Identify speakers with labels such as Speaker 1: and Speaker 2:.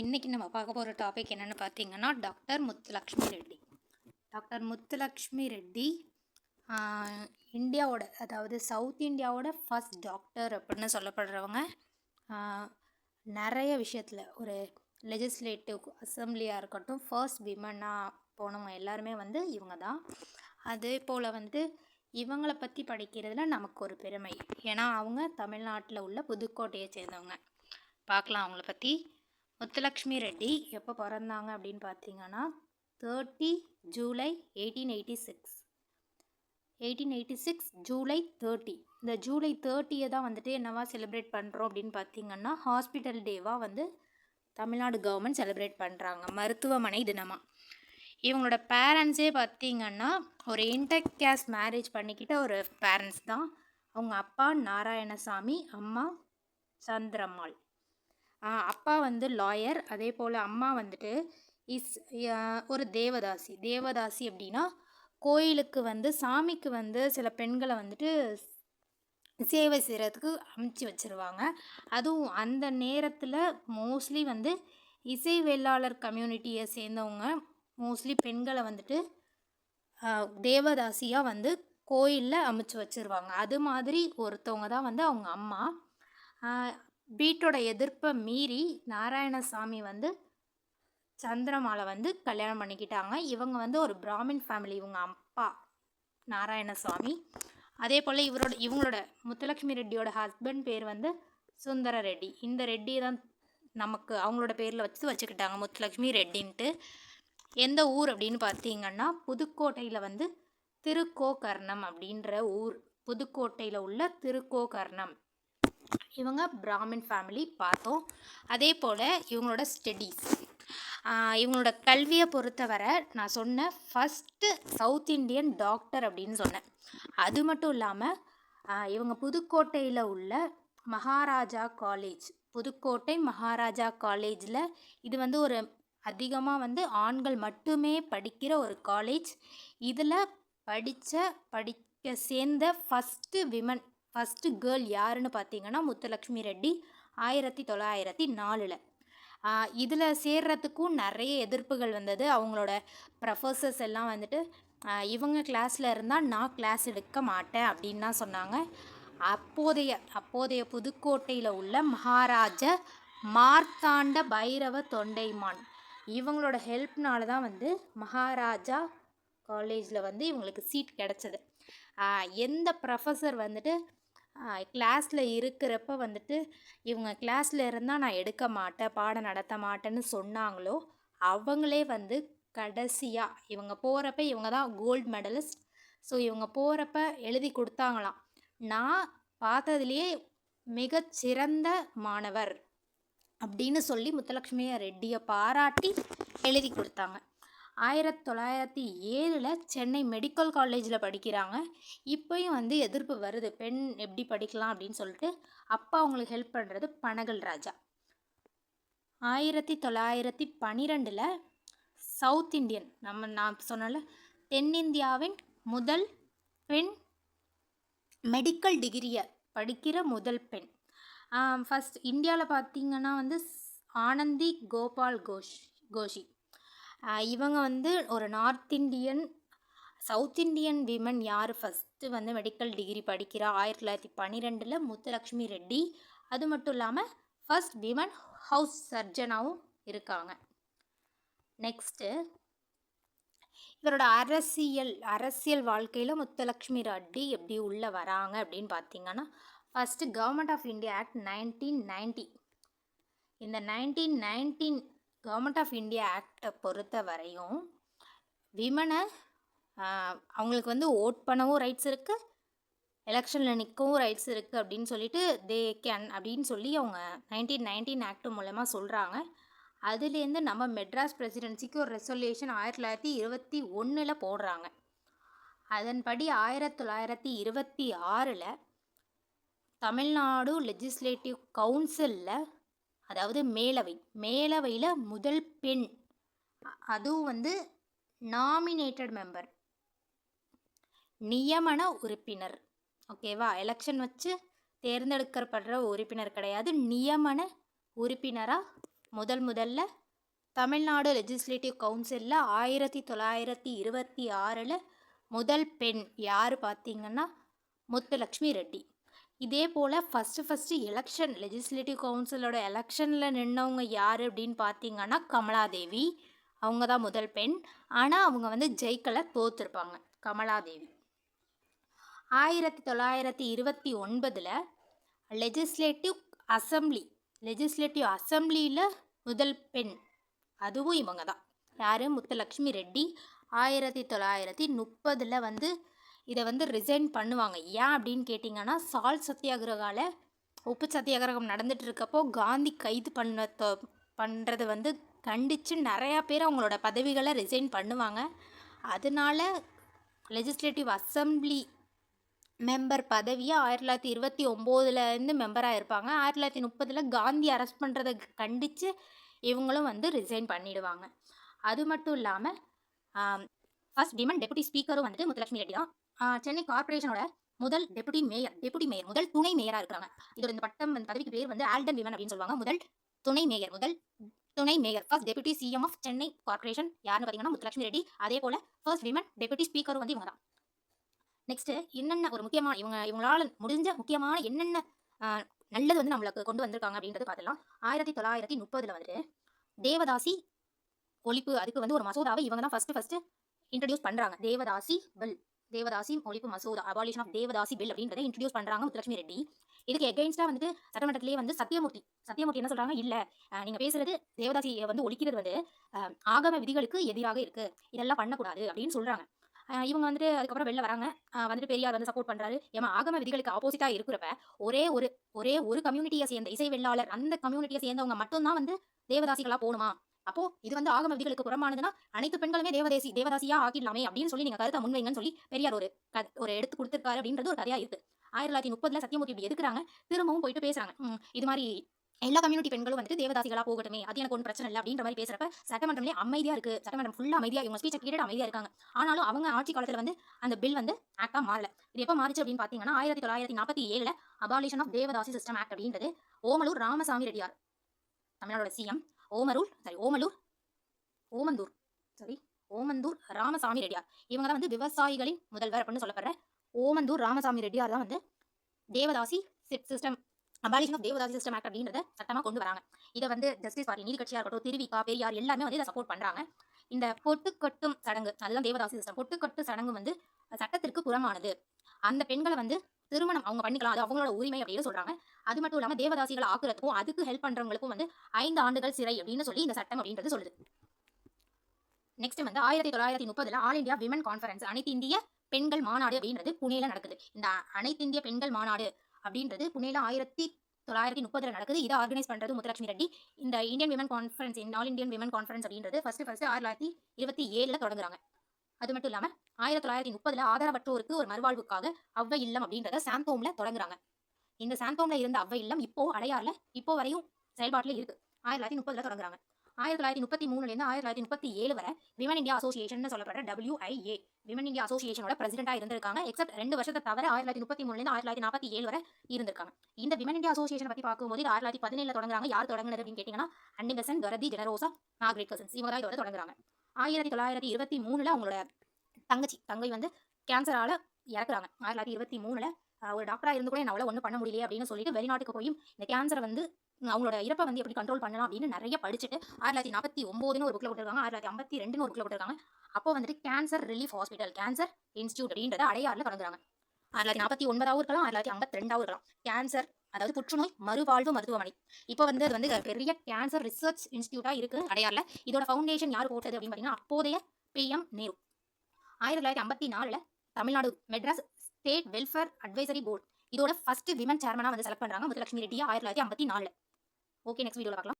Speaker 1: இன்றைக்கி நம்ம பார்க்க போகிற டாபிக் என்னென்னு பார்த்தீங்கன்னா டாக்டர் முத்துலக்ஷ்மி ரெட்டி. டாக்டர் முத்துலக்ஷ்மி ரெட்டி இந்தியாவோட அதாவது சவுத் இந்தியாவோட ஃபர்ஸ்ட் டாக்டர் அப்படின்னு சொல்லப்படுறவங்க. நிறைய விஷயத்தில் ஒரு லெஜிஸ்லேட்டிவ் அசம்பிளியாக இருக்கட்டும் ஃபர்ஸ்ட் விமனாக போனவங்க எல்லாருமே வந்து இவங்க தான் அதே போல் வந்து இவங்களை பற்றி படிக்கிறதுல நமக்கு ஒரு பெருமை. ஏன்னா அவங்க தமிழ்நாட்டில் உள்ள புதுக்கோட்டையை சேர்ந்தவங்க. பார்க்கலாம் அவங்கள பற்றி முத்துலக்ஷ்மி ரெட்டி எப்போ பிறந்தாங்க அப்படின்னு பார்த்தீங்கன்னா thirty July eighteen eighty six eighteen eighty six July thirty இந்த ஜூலை தேர்ட்டியை தான் வந்துட்டு என்னவா செலிப்ரேட் பண்ணுறோம் அப்படின்னு பார்த்தீங்கன்னா ஹாஸ்பிட்டல் டேவாக வந்து தமிழ்நாடு கவர்மெண்ட் செலிப்ரேட் பண்ணுறாங்க மருத்துவமனை தினமாக இவங்களோட பேரண்ட்ஸே பார்த்தீங்கன்னா ஒரு இன்டர் கேஸ்ட் மேரேஜ் பண்ணிக்கிட்ட ஒரு பேரண்ட்ஸ் தான். அவங்க அப்பா நாராயணசாமி அம்மா சந்திரம்மாள். அப்பா வந்து லாயர் அதே போல் அம்மா வந்துட்டு இஸ் ஒரு தேவதாசி. தேவதாசி அப்படின்னா கோயிலுக்கு வந்து சாமிக்கு வந்து சில பெண்களை வந்துட்டு சேவை செய்கிறதுக்கு அமுச்சு வச்சுருவாங்க. அதுவும் அந்த நேரத்தில் மோஸ்ட்லி வந்து இசை வேளாளர் கம்யூனிட்டியை சேர்ந்தவங்க மோஸ்ட்லி பெண்களை வந்துட்டு தேவதாசியாக வந்து கோயிலில் அமுச்சு வச்சுருவாங்க. அது மாதிரி ஒருத்தவங்க தான் வந்து அவங்க அம்மா. பீட்டோட எதிர்ப்பை மீறி நாராயணசாமி வந்து சந்திரமாலை வந்து கல்யாணம் பண்ணிக்கிட்டாங்க. இவங்க வந்து ஒரு பிராமின் ஃபேமிலி இவங்க அப்பா நாராயணசாமி. அதே போல் இவரோட இவங்களோட முத்துலட்சுமி ரெட்டியோட ஹஸ்பண்ட் பேர் வந்து சுந்தர ரெட்டி இந்த ரெட்டி தான் நமக்கு அவங்களோட பேரில் வச்சு வச்சுக்கிட்டாங்க முத்துலட்சுமி ரெட்டின்ட்டு. எந்த ஊர் அப்படின்னு பார்த்தீங்கன்னா புதுக்கோட்டையில் வந்து திருக்கோகர்ணம் அப்படின்ற ஊர். புதுக்கோட்டையில் உள்ள திருக்கோகர்ணம். இவங்க பிராமின் ஃபேமிலி பார்த்தோம். அதே போல் இவங்களோட ஸ்டடீஸ் இவங்களோட கல்வியை பொறுத்தவரை நான் சொன்ன ஃபஸ்ட்டு சவுத் இந்தியன் டாக்டர் அப்படின்னு சொன்னேன். அது மட்டும் இல்லாமல் இவங்க புதுக்கோட்டையில் உள்ள மகாராஜா காலேஜ் புதுக்கோட்டை மகாராஜா காலேஜில் இது வந்து ஒரு அதிகமாக வந்து ஆண்கள் மட்டுமே படிக்கிற ஒரு காலேஜ் இதில் படித்த படிக்க சேர்ந்த ஃபஸ்ட்டு விமன் ஃபஸ்ட்டு கேர்ள் யாருன்னு பார்த்தீங்கன்னா முத்துலக்ஷ்மி ரெட்டி ஆயிரத்தி தொள்ளாயிரத்தி நாலில். இதில் சேர்றதுக்கும் நிறைய எதிர்ப்புகள் வந்தது. அவங்களோட ப்ரொஃபஸர்ஸ் எல்லாம் வந்துட்டு இவங்க கிளாஸில் இருந்தால் நான் கிளாஸ் எடுக்க மாட்டேன் அப்படின்லாம் சொன்னாங்க. அப்போதைய அப்போதைய புதுக்கோட்டையில் உள்ள மகாராஜா மார்த்தாண்ட பைரவ தொண்டைமான். இவங்களோட ஹெல்ப்னால தான் வந்து மகாராஜா காலேஜில் வந்து இவங்களுக்கு சீட் கிடச்சிது. எந்த ப்ரொஃபஸர் வந்துட்டு கிளாஸில் இருக்கிறப்ப வந்துட்டு இவங்க கிளாஸில் இருந்தால் நான் எடுக்க மாட்டேன் பாடம் நடத்த மாட்டேன்னு சொன்னாங்களோ அவங்களே வந்து கடைசியாக இவங்க போகிறப்ப இவங்க தான் கோல்டு மெடலிஸ்ட் ஸோ இவங்க போகிறப்ப எழுதி கொடுத்தாங்களாம். நான் பார்த்ததுலேயே மிகச்சிறந்த மாணவர் அப்படின்னு சொல்லி முத்துலட்சுமி ரெட்டியை பாராட்டி எழுதி கொடுத்தாங்க. ஆயிரத்தி தொள்ளாயிரத்தி ஏழில் சென்னை மெடிக்கல் காலேஜில் படிக்கிறாங்க. இப்போயும் வந்து எதிர்ப்பு வருது. பெண் எப்படி படிக்கலாம் அப்படின்னு சொல்லிட்டு அப்பா அவங்களுக்கு ஹெல்ப் பண்ணுறது பனகல் ராஜா. ஆயிரத்தி தொள்ளாயிரத்தி பன்னிரெண்டில் சவுத் இந்தியன் நம்ம நான் சொன்னல தென்னிந்தியாவின் முதல் பெண் மெடிக்கல் டிகிரியை படிக்கிற முதல் பெண். ஃபஸ்ட் இந்தியாவில் பார்த்திங்கன்னா வந்து ஆனந்தி கோபால் கோஷ் கோஷி. இவங்க வந்து ஒரு north Indian south Indian women யார்? ஃபஸ்ட்டு வந்து மெடிக்கல் டிகிரி படிக்கிறா. ஆயிரத்தி தொள்ளாயிரத்தி பன்னிரெண்டில் முத்துலக்ஷ்மி ரெட்டி. அது மட்டும் இல்லாமல் ஃபர்ஸ்ட் விமன் ஹவுஸ் சர்ஜனாகவும் இருக்காங்க. நெக்ஸ்ட்டு இவரோட அரசியல் அரசியல் வாழ்க்கையில் முத்துலக்ஷ்மி ரெட்டி எப்படி உள்ளே வராங்க அப்படின்னு பார்த்தீங்கன்னா first government of India act nineteen ninety இந்த nineteen nineteen government of India ஆக்டை பொறுத்த வரையும் விமனை அவங்களுக்கு வந்து ஓட் பண்ணவும் ரைட்ஸ் இருக்குது எலெக்ஷனில் நிற்கவும் ரைட்ஸ் இருக்குது அப்படின்னு சொல்லிட்டு தே கேன் அப்படின்னு சொல்லி அவங்க நைன்டீன் நைன்டீன் ஆக்ட் மூலமாக சொல்கிறாங்க அதுலேருந்து நம்ம மெட்ராஸ் பிரசிடென்சிக்கு ஒரு ரெசல்யூஷன் ஆயிரத்தி தொள்ளாயிரத்தி இருபத்தி ஒன்றில் போடுறாங்க. அதன்படி ஆயிரத்தி தொள்ளாயிரத்தி இருபத்தி ஆறில் தமிழ்நாடு லெஜிஸ்லேட்டிவ் கவுன்சிலில் அதாவது மேலவை. மேலவையில் முதல் பெண். அதுவும் வந்து நாமினேட்டட் மெம்பர் நியமன உறுப்பினர். ஓகேவா எலெக்ஷன் வச்சு தேர்ந்தெடுக்கப்படுற உறுப்பினர் கிடையாது. நியமன உறுப்பினராக முதல் முதல்ல தமிழ்நாடு லெஜிஸ்லேட்டிவ் கவுன்சிலில் ஆயிரத்தி தொள்ளாயிரத்தி இருபத்தி ஆறில் முதல் பெண் யார் பார்த்தீங்கன்னா முத்துலக்ஷ்மி ரெட்டி. இதே போல் ஃபஸ்ட்டு ஃபஸ்ட்டு எலெக்ஷன் லெஜிஸ்லேட்டிவ் கவுன்சிலோட எலெக்ஷனில் நின்னவங்க யார் அப்படின்னு பார்த்தீங்கன்னா கமலாதேவி. அவங்க தான் முதல் பெண். ஆனால் அவங்க வந்து ஜெயிக்கலை தோத்துருப்பாங்க. கமலாதேவி. ஆயிரத்தி தொள்ளாயிரத்தி இருபத்தி ஒன்பதில் லெஜிஸ்லேட்டிவ் அசம்பிளி லெஜிஸ்லேட்டிவ் அசம்பிளியில் முதல் பெண். அதுவும் இவங்க தான் யார்? முத்துலக்ஷ்மி ரெட்டி. ஆயிரத்தி தொள்ளாயிரத்தி முப்பதில் வந்து இதை வந்து ரிசைன் பண்ணுவாங்க. ஏன் அப்படின்னு கேட்டிங்கன்னா சால் சத்தியாகிரகால உப்பு சத்தியாகிரகம் நடந்துட்டு இருக்கப்போ காந்தி கைது பண்ண பண்ணுறது வந்து கண்டித்து நிறையா பேர் அவங்களோட பதவிகளை ரிசைன் பண்ணுவாங்க. அதனால லெஜிஸ்லேட்டிவ் அசம்பிளி மெம்பர் பதவியை ஆயிரத்தி தொள்ளாயிரத்தி இருபத்தி ஒம்போதுலேருந்து மெம்பராக இருப்பாங்க ஆயிரத்தி தொள்ளாயிரத்தி முப்பதில் காந்தி அரெஸ்ட் பண்ணுறதை கண்டித்து இவங்களும் வந்து ரிசைன் பண்ணிடுவாங்க. அது மட்டும் இல்லாமல் ஃபர்ஸ்ட் விமன் டெபுட்டி ஸ்பீக்கரும் வந்துட்டு முத்துலட்சுமி ரெட்டி தான் சென்னை கார்ப்பரேஷனோட முதல் டெபுட்டி மேயர் டெபுட்டி மேயர் முதல் துணை மேயராக இருக்கிறாங்க இதோட இந்த பட்டம் வந்து பதவிக்கு பேர் வந்து ஆல்டன் விமன் அப்படின்னு சொல்லுவாங்க. முதல் துணை மேயர் முதல் துணை mayor first deputy CM of Chennai corporation யாருன்னு பார்த்தீங்கன்னா முத்துலட்சுமி ரெட்டி. அதே போல ஃபர்ஸ்ட் விமன் டெபுட்டி ஸ்பீக்கரும் வந்து இவங்க தான். நெக்ஸ்ட் என்னென்ன ஒரு முக்கியமான இவங்க இவங்களால முடிஞ்ச முக்கியமான என்னென்ன நல்லது வந்து நம்மளுக்கு கொண்டு வந்திருக்காங்க அப்படின்றது பார்த்துலாம் ஆயிரத்தி தொள்ளாயிரத்தி முப்பதுல வந்துட்டு தேவதாசி ஒழிப்பு அதுக்கு வந்து ஒரு மசோதாவை இவங்க தான் ஃபர்ஸ்ட் ஃபர்ஸ்ட் இன்ட்ரடியூஸ் பண்றாங்க. தேவதாசி பில் தேவதாசி ஒழிப்பு மசோதா அபாலிஷன் ஆஃப் தேவதாசி பில் அப்படின்றத இன்ட்ரடியூஸ் பண்றாங்க முத்துலட்சுமி ரெட்டி. இதுக்கு எகெயின்ஸ்டா வந்து சட்டமன்றத்திலேயே வந்து சத்தியமூர்த்தி சத்தியமூர்த்தி என்ன சொல்றாங்க? இல்ல நீங்க பேசுறது தேவதாசியை வந்து ஒழிக்கிறது வந்து ஆகம விதிகளுக்கு எதிராக இருக்கு. இதெல்லாம் பண்ணக்கூடாது அப்படின்னு சொல்றாங்க. இவங்க வந்துட்டு அதுக்கப்புறம் வெளில வராங்க. வந்துட்டு பெரியார் வந்து சப்போர்ட் பண்றாரு. ஏமா ஆகம விதிகளுக்கு ஆப்போசிட்டா இருக்கிறப்ப ஒரே ஒரு ஒரே ஒரு கம்யூனிட்டியை சேர்ந்த இசை வெள்ளாளர் அந்த கம்யூனிட்டியை சேர்ந்தவங்க மட்டும்தான் வந்து தேவதாசிகளா போகணுமா? அப்போ இது வந்து ஆகம விதிகளுக்கு புறமானதுன்னா அனைத்து பெண்களுமே தேவதேசி தேவதாசியா ஆக்கிடலாமே அப்படின்னு சொல்லி நீங்க கருத்தை முன்வைங்கன்னு சொல்லி பெரியார் ஒரு ஒரு எடுத்து கொடுத்துருக்காரு அப்படின்றது ஒரு கதையா இருக்கு. ஆயிரத்தி தொள்ளாயிரத்தி முப்பதுல சத்தியமூர்த்தி இப்படி எதுக்குறாங்க? திரும்பவும் போயிட்டு பேசுறாங்க. இது மாதிரி எல்லா கம்யூனிட்டி பெண்களும் வந்துட்டு தேவதாசிகளா போகட்டுமே அது எனக்கு ஒன்றும் பிரச்சனை இல்லை அப்படின்ற மாதிரி பேசுறப்ப சட்டமன்றமே அமைதியா இருக்கு. சட்டமன்றம் ஃபுல்லா அமைதியா இவங்க ஸ்பீச்சை கேட்டு அமைதியா இருக்காங்க. ஆனாலும் அவங்க ஆட்சி காலத்துல வந்து அந்த பில் வந்து ஆக்டா மாறல. இது எப்போ மாறிச்சு அப்படின்னு பாத்தீங்கன்னா ஆயிரத்தி தொள்ளாயிரத்தி நாற்பத்தி ஏழுல abolition of devadasi system act அப்படின்றது Omalur Ramasamy Reddiar தமிழ்நாடோட CM Omarur sorry Omalur Omandur sorry Omandur Ramasamy Reddiar. இவங்க தான் வந்து விவசாயிகளின் முதல்வர் அப்படின்னு சொல்லப்படுற ஓமந்தூர் ராமசாமி ரெட்டியார் தான் வந்து devadasi system abolition of devadasi system act அப்படின்றத சட்டமாக கொண்டு வராங்க. இதை வந்து ஜஸ்டிஸ் பார்ட்டி நீதி கட்சியா இருக்கட்டும் திருவிக்கா பெரியார் எல்லாமே வந்து இதை சப்போர்ட் பண்ணுறாங்க இந்த பொட்டு கட்டும் சடங்கு அதுதான் தேவதாசி சிஸ்டம் பொட்டு கட்டு சடங்கு வந்து சட்டத்திற்கு புறமானது. அந்த பெண்களை வந்து திருமணம் அவங்க பண்ணிக்கலாம். அது அவங்களோட உரிமை அப்படின்னு சொல்றாங்க. அது மட்டும் இல்லாம தேவதாசிகளை ஆக்குறதுக்கும் அதுக்கு ஹெல்ப் பண்றவங்களுக்கும் வந்து ஐந்து ஆண்டுகள் சிறை அப்படின்னு சொல்லி இந்த சட்டம் அப்படின்றது சொல்லுது. நெக்ஸ்ட் வந்து ஆயிரத்தி தொள்ளாயிரத்தி முப்பதுல ஆல் இந்தியா விமன் கான்ஃபரன்ஸ் அனைத்து இந்திய பெண்கள் மாநாடு அப்படின்றது புனேல நடக்குது. இந்த அனைத்து இந்திய பெண்கள் மாநாடு அப்படின்றது புனேல ஆயிரத்தி தொள்ளாயிரத்தி முப்பதுல நடக்குது. இதை ஆர்கனைஸ் பண்றது முத்துலட்சுமி ரெட்டி. இந்த Indian women conference all Indian women conference அப்படின்றது ஃபர்ஸ்ட் ஃபர்ஸ்ட் ஆயிரத்தி தொள்ளாயிரத்தி இருபத்தி ஏழுல தொடங்குறாங்க. அது மட்டும் இல்லாம ஆயிரத்தி தொள்ளாயிரத்தி முப்பதுல ஆதரவற்றோருக்கு ஒரு மறுவாழ்வுக்காக அவ்வை இல்லம் அப்படின்றத சாந்தோம்ல தொடங்குறாங்க. இந்த சாந்தோம்ல இருந்த அவ்வை இல்லம் இப்போ அடையாறுல இப்போ வரையும் செயல்பாட்டுல இருக்கு. ஆயிரத்தி தொள்ளாயிரத்தி முப்பதுல தொடங்குறாங்க. ஆயிரத்தி தொள்ளாயிரத்தி முப்பத்தி மூணுல இருந்து ஆயிரத்தி தொள்ளாயிரத்தி முப்பத்தி ஏழு வரை விமன் இந்தியா அசோசியேஷன் சொல்லப்படுற டபிள்யூஐஏ விமன் இந்தியா அசோசியேஷனோட பிரசிடென்டா இருந்திருக்காங்க. எக்ஸப்ட் ரெண்டு வருஷத்தை தவிர ஆயிரத்தி தொள்ளாயிரத்தி முப்பத்தி மூணுல இருந்து ஆயிரத்தி தொள்ளாயிரத்தி நாற்பத்தி ஏழு வரை இருந்திருக்காங்க. இந்த விமன் இந்தியா அசோசியேஷன் பத்தி பார்க்கும்போது இது ஆயிரத்தி தொள்ளாயிரத்தி பதினேழு தொடங்குறாங்க. யார் தொடங்குனது அப்படின்னு கேட்டீங்கன்னா Annie Besant Dorothy Jinarajadasa Margaret Cousins இவங்க தான் இதோட தொடங்குறாங்க. ஆயிரத்தி தொள்ளாயிரத்தி இருபத்தி மூணுல அவங்களோட தங்கச்சி தங்கை வந்து கேன்சரால இறக்குறாங்க. ஆயிரத்தி தொள்ளாயிரத்தி இருபத்தி மூணுல ஒரு டாக்டராக இருந்து கூட என்னால் ஒன்றும் பண்ண முடியலையே அப்படின்னு சொல்லிட்டு வெளிநாட்டுக்கு போய் இந்த கேன்சரை வந்து அவங்களோட இறப்பை வந்து எப்படி கண்ட்ரோல் பண்ணலாம் அப்படின்னு நிறைய படிச்சுட்டு ஆயிரத்தி தொள்ளாயிரத்தி நாற்பத்தி ஒம்போதுன்னு ஒரு புக்கில் விட்டுருக்காங்க ஆயிரத்தி தொள்ளாயிரத்தி ஐம்பத்தி ரெண்டுன்னு ஒரு புக்கில் கொடுத்துருக்காங்க. அப்போ வந்துட்டு cancer relief hospital cancer institute அப்படின்றத அடையாறில் தொடங்குறாங்க ஆயிரத்தி தொள்ளாயிரத்தி நாற்பத்தி ஒன்பதாவும் இருக்கலாம் ஆயிரத்தி தொள்ளாயிரத்தி ஐம்பத்தி ரெண்டாவும் இருக்கலாம் கேன்சர் அதாவது புற்றுநோய் மறுவாழ்வு மருத்துவமனை. இப்போ வந்து அது வந்து பெரிய கேன்சர் ரிசர்ச் இன்ஸ்டியூட்டாக இருக்குது அடையாறில். இதோட ஃபவுண்டேஷன் யார் போட்டது அப்படின்னு பார்த்தீங்கன்னா அப்போதைய பிஎம் நேரு. ஆயிரத்தி தொள்ளாயிரத்தி ஐம்பத்தி நாலுல Tamil Nadu Madras state welfare advisory board. இதோட ஃபர்ஸ்ட் விமன் சேர்மனா வந்து செலக்ட் பண்றாங்க முத்துலட்சுமி ரெட்டியா ஆயிரத்தி தொள்ளாயிரத்தி ஐம்பத்தி நாலு ஓகே நெக்ஸ்ட் வீடியோவில் பார்க்கலாம்.